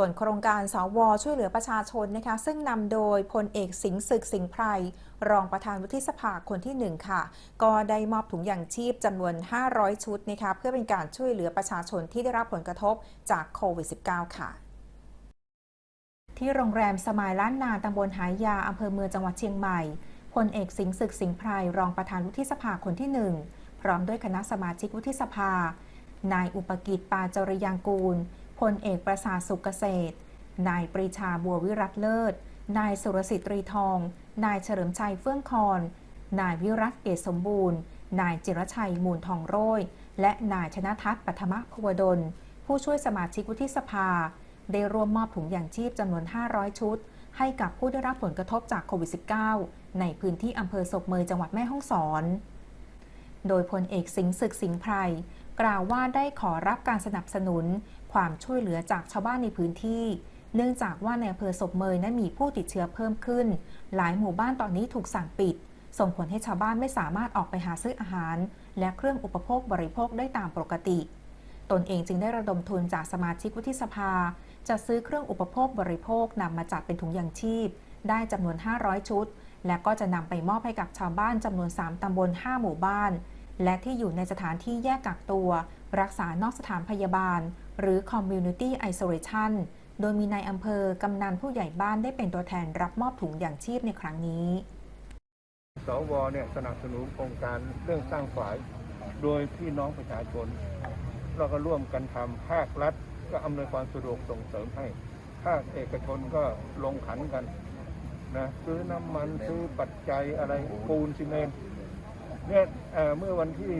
ส่วนโครงการสวช่วยเหลือประชาชนนะคะ ซึ่งนำโดยพลเอกสิงห์ศึกสิงห์ไพรรองประธานวุฒิสภาคนที่ 1 ค่ะ ก็ได้มอบถุงยางชีพจำนวน 500 ชุดนะคะเพื่อเป็นการช่วยเหลือประชาชนที่ได้รับผลกระทบจากโควิด -19 ค่ะที่โรงแรมสมายล้านนาตำบลหายาอำเภอเมืองจังหวัดเชียงใหม่พลเอกสิงห์ศึกสิงห์ไพรรองประธานวุฒิสภาคนที่ 1 พร้อมด้วยคณะสมาชิกวุฒิสภา นายอุปกิจปาจริยางกูล พลเอกประสาสุขเกษตร นายปรีชาบัววิรัตเลิศ นายสุรสิทธิ์ตรีทอง นายเฉลิมชัยเฟื่องคอน นายวิรัตเกตสมบูรณ์ นายจิรชัยมูลทองโรยและนายชนะทัศน์ปัทมพวดล ผู้ช่วยสมาชิกวุฒิสภา ได้ร่วมมอบถุงยางชีพจำนวน 500 ชุด ให้กับผู้ได้รับผลกระทบจากโควิด -19 ในพื้นที่อำเภอศกเมยจังหวัดแม่ฮ่องสอน โดยพลเอกสิงห์ศึกสิงห์ไพร กล่าวว่าได้ขอรับการสนับสนุน ความช่วยเหลือจากชาวบ้านในพื้นที่ เนื่องจากว่าในอำเภอศพเมยนั้นมีผู้ติดเชื้อเพิ่มขึ้น หลายหมู่บ้านตอนนี้ถูกสั่งปิด ส่งผลให้ชาวบ้านไม่สามารถออกไปหาซื้ออาหาร และเครื่องอุปโภคบริโภคได้ตามปกติ ตนเองจึงได้ระดมทุนจากสมาชิกวุฒิสภา จะซื้อเครื่องอุปโภคบริโภคนำมาจัดเป็นถุงยางชีพ ได้จำนวน 500 ชุด และก็จะนำไปมอบให้กับชาวบ้านจำนวน 3ตำบล 5 หมู่บ้าน และที่อยู่ในสถานที่แยกกักตัว รักษานอกสถานพยาบาล หรือ Community Isolation โดยมีนายอำเภอกำนันผู้ใหญ่บ้านได้เป็นตัวแทนรับมอบถุงอย่างชีพในครั้งนี้ สวเนี่ยสนับสนุนโครงการเรื่องสร้างฝาย โดยพี่น้องประชาชน เราก็ร่วมกันทำภาครัฐ ก็อำนวยความสะดวกส่งเสริมให้ ภาคเอกชนก็ลงขันกันนะซื้อน้ำมันซื้อปัจจัยอะไรปูนซีเมนต์ เนี่ยเอ่อเมื่อวันที่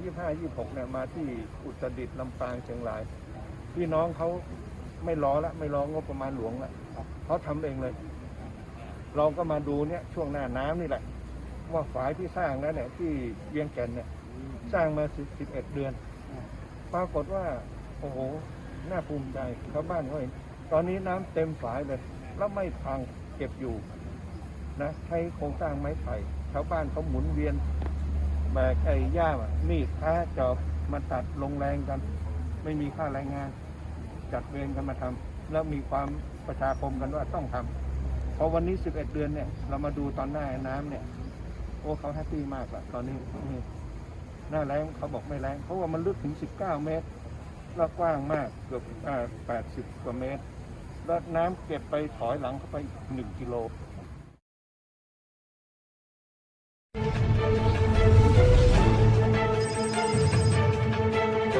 24 25 26เนี่ยมาที่อุตรดิตถ์ลำปางเชียงราย พี่น้องเขาไม่รอละไม่รองบประมาณหลวงละเขาทำเองเลย เราก็มาดูเนี่ยช่วงหน้าน้ำนี่แหละ ว่าฝายที่สร้างแล้วเนี่ยที่เวียงแก่นเนี่ยสร้างมาสิบเอ็ดเดือน ปรากฏว่าโอ้โหน่าภูมิใจชาวบ้านเขาเห็นตอนนี้น้ำเต็มฝายเลยแล้วไม่พังเก็บอยู่นะใช้โครงสร้างไม้ไผ่ชาวบ้านเขาหมุนเวียน แบกไอ้ย่ามมีดท้าจอบมาตัดลงแรงกัน ไม่มีค่าแรงงาน จัดเวรกันมาทำแล้วมีความประชาคมกันว่าต้องทำพอวันนี้11เดือนเนี่ย เรามาดูตอนหน้าน้ำเนี่ย โอ้เขาแฮปปี้มากละตอนนี้หน้าแรงเขาบอกไม่แรงเพราะว่ามันลึกถึง19เมตรแล้วกว้างมากเกือบอ่า80กว่าเมตร แล้วน้ำเก็บไปถอยหลังเข้าไป1กิโล